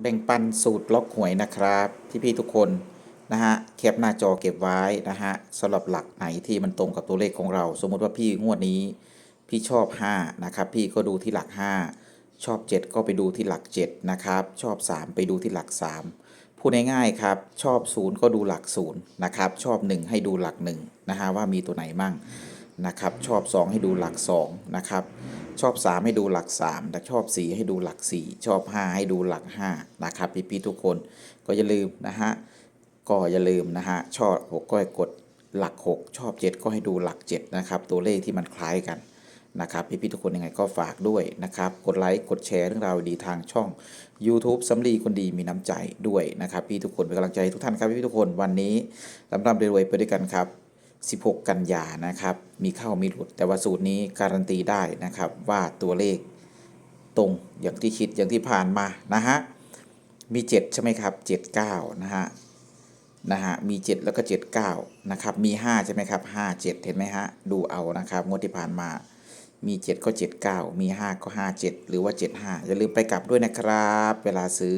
แบ่งปันสูตรล็อกหวยนะครับ พี่ๆทุกคนนะฮะแคปหน้าจอเก็บไว้นะฮะสำหรับหลักไหนที่มันตรงกับตัวเลขของเรา สมมุติว่าพี่งวดนี้ พี่ชอบ 5 นะครับ พี่ก็ดูที่หลัก 5 ชอบ 7 ก็ไปดูที่หลัก 7 นะครับ ชอบ 3 ไปดูที่หลัก 3 พูดง่ายๆครับ ชอบ 0 ก็ดูหลัก 0 นะครับ ชอบ 1 ให้ดูหลัก1นะฮะว่ามีตัวไหนมั่งนะครับ ชอบ 2 ให้ดูหลัก2นะครับ ชอบ 3 ให้ดูหลัก3แต่ชอบ 4 ให้ดูหลัก 4 ชอบ 5 ให้ดูหลัก 5 นะครับ พี่ๆทุกคนก็อย่าลืมนะฮะก็อย่าลืมนะฮะชอบ 6 ก็ให้กดหลัก 6 ชอบ 7 ก็ให้ดูหลัก 7 นะครับ ตัวเลขที่มันคล้ายกันนะครับ พี่ๆทุกคนยังไงก็ฝากด้วยนะครับ กดไลค์กดแชร์เรื่องราวดีทางช่อง YouTube สำลีคนดีมีน้ำใจด้วยนะครับ พี่ทุกคนเป็นกำลังใจทุกท่านครับพี่ๆทุกคนวันนี้ลำลำรวยไปด้วยกันครับ 16 กันยานะครับ มีเข้ามีหลุด แต่ว่าสูตรนี้การันตีได้นะครับว่าตัวเลขตรงอย่างที่คิดอย่างที่ผ่านมานะฮะ มี 7 ใช่ไหมครับ 79 นะฮะ นะฮะ มี 7 แล้วก็ 79 นะครับ มี 5 ใช่ไหมครับ 5 7 เห็นไหมฮะ ดูเอานะครับ งวดที่ผ่านมา มี 7 ก็ 79 มี 5 ก็ 57 หรือว่า 75 อย่าลืมไปกลับด้วยนะครับ เวลาซื้อ